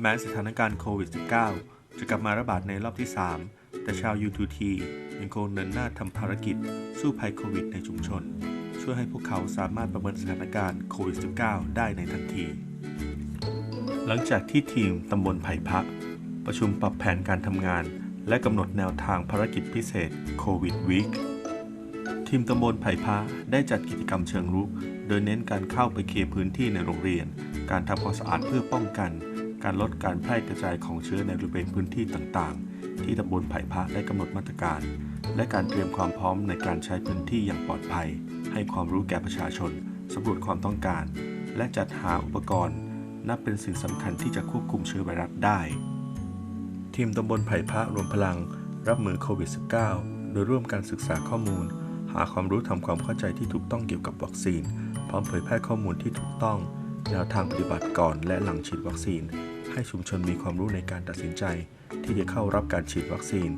แม้สถานการณ์โควิด -19 จะกลับมาระบาดในรอบที่ 3 แต่ชาว U2T ยังคงเดินหน้าทำภารกิจ สู้ภัยโควิดในชุมชน ช่วยให้พวกเขาสามารถประเมินสถานการณ์โควิด -19 ได้ในทันที หลังจากที่ทีมตำบลไผ่พะประชุมปรับแผนการทำงาน และกำหนดแนวทางภารกิจพิเศษโควิดวีคทีมตำบลไผ่พะได้จัดกิจกรรมเชิงรุก โดยเน้นการเข้าไปเคลียร์พื้นที่ในโรงเรียน การทำความสะอาดเพื่อป้องกัน การลดการแพร่กระจายของเชื้อในบริเวณพื้นที่ต่างๆ ที่ตำบลไผ่พระได้กำหนดมาตรการ และการเตรียมความพร้อมในการใช้พื้นที่อย่างปลอดภัย ให้ความรู้แก่ประชาชนสำรวจความต้องการ และจัดหาอุปกรณ์ นับเป็นสิ่งสำคัญที่จะควบคุมเชื้อไวรัสได้ ทีมตำบลไผ่พระรวมพลัง รับมือโควิด -19 โดยร่วมการศึกษาข้อมูล หาความรู้ทำความเข้าใจที่ถูกต้องเกี่ยวกับวัคซีน พร้อมเผยแพร่ข้อมูลที่ถูกต้องแนวทางปฏิบัติก่อนและหลังฉีดวัคซีน ให้ชุมชนมีความรู้ในการตัดสินใจ ที่จะเข้ารับการฉีดวัคซีน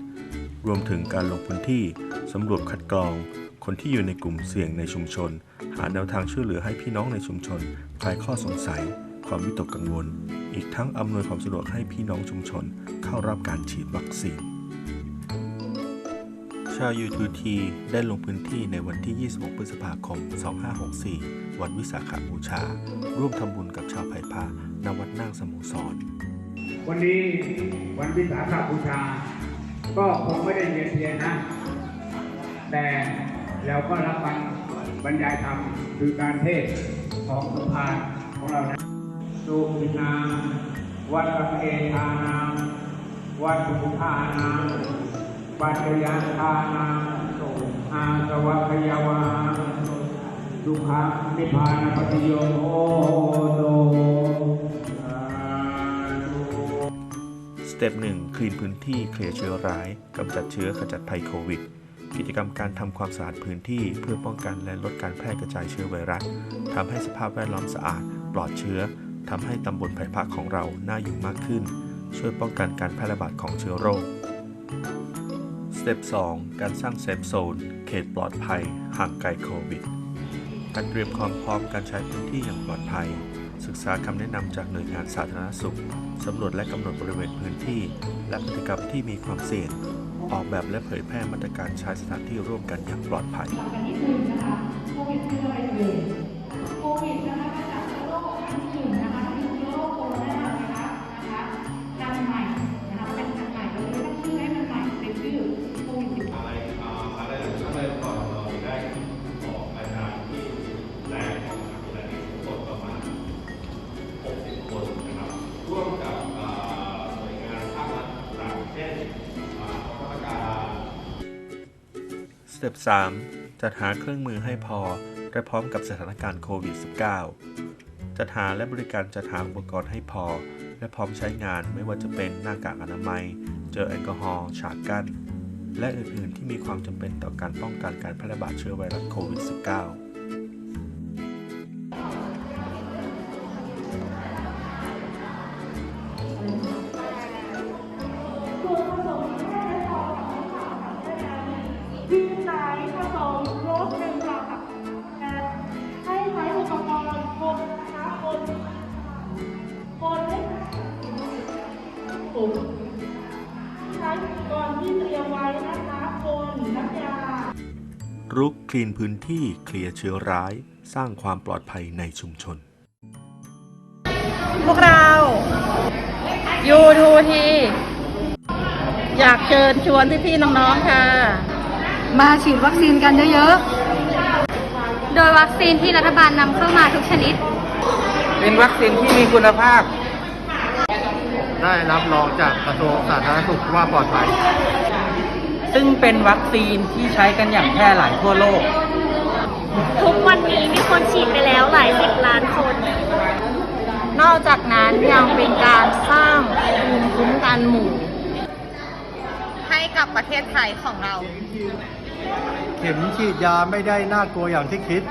รวมถึงการลงพื้นที่สำรวจคัดกรอง คนที่อยู่ในกลุ่มเสี่ยงในชุมชน หาแนวทางช่วยเหลือให้พี่น้องในชุมชนคลายข้อสงสัย ความวิตกกังวล อีกทั้งอำนวยความสะดวกให้พี่น้องชุมชน เข้ารับการฉีดวัคซีน ชาว U2T ได้ลงพื้นที่ในวันที่ 26 พฤษภาคม 2564 วันวิสาขบูชา ร่วมทำบุญกับชาวไผ่พาณวัดนางสมุสร วันนี้วันวิสาขบูชา ก็คงไม่ได้เรียนเพียนนะ แต่เราก็รับฟังบรรยายธรรมคือการเทศของสุภาพของเรานะสุขินาวัดปะเกทานามวัดสุภานาม ปัจจยาทานาอาสวัคยวาสุภานิพพานปฏิโยโหโตสเต็ปหนึ่งคลีนพื้นที่เคลียร์เชื้อร้ายกำจัดเชื้อขจัดภัยโควิด กิจกรรมการทำความสะอาดพื้นที่เพื่อป้องกันและลดการแพร่กระจายเชื้อไวรัสทำให้สภาพแวดล้อมสะอาด ปลอดเชื้อทำให้ตำบลไผ่พักของเราน่าอยู่มากขึ้น ช่วยป้องกันการแพร่ระบาดของเชื้อโรค เต็ป2การสร้างเซฟโซน เขตปลอดภัย ห่างไกลโควิด การเตรียมความพร้อมการใช้พื้นที่อย่างปลอดภัย ศึกษาคำแนะนำจากหน่วยงานสาธารณสุข สำรวจและกำหนดบริเวณพื้นที่ และพฤติกรรมที่มีความเสี่ยง ออกแบบและเผยแพร่มาตรการใช้สถานที่ร่วมกันอย่างปลอดภัย เต็ป3จัดหาเครื่องมือให้พอและพร้อมกับสถานการณ์โควิด -19 จัดหาและบริการจัดหาอุปกรณ์ให้พอ และพร้อมใช้งานไม่ว่าจะเป็นหน้ากากอนามัย เจลแอลกอฮอล์ฉากกั้น และอื่นๆ ที่มีความจำเป็นต่อการป้องกันการแพร่ระบาดเชื้อไวรัสโควิด -19 มใช้อุปกรณ์ที่เตรียมไว้นะคะคนน้ำยา รุกคลีนพื้นที่เคลียร์เชื้อร้าย สร้างความปลอดภัยในชุมชน พวกเรา U2T อยากเชิญชวนพี่ๆน้องๆค่ะ มาฉีดวัคซีนกันเยอะโดยวัคซีนที่รัฐบาลนำเข้ามาทุกชนิด เป็นวัคซีนที่มีคุณภาพ ได้รับรองจากกระทรวงสาธารณสุขว่าปลอดภัย ซึ่งเป็นวัคซีนที่ใช้กันอย่างแพร่หลายทั่วโลก ทุกวันนี้มีคนฉีดไปแล้วหลายสิบล้านคน นอกจากนั้นยังเป็นการสร้างภูมิคุ้มกันหมู่ ให้กับประเทศไทยของเรา เข็มฉีดยาไม่ได้น่ากลัวอย่างที่คิด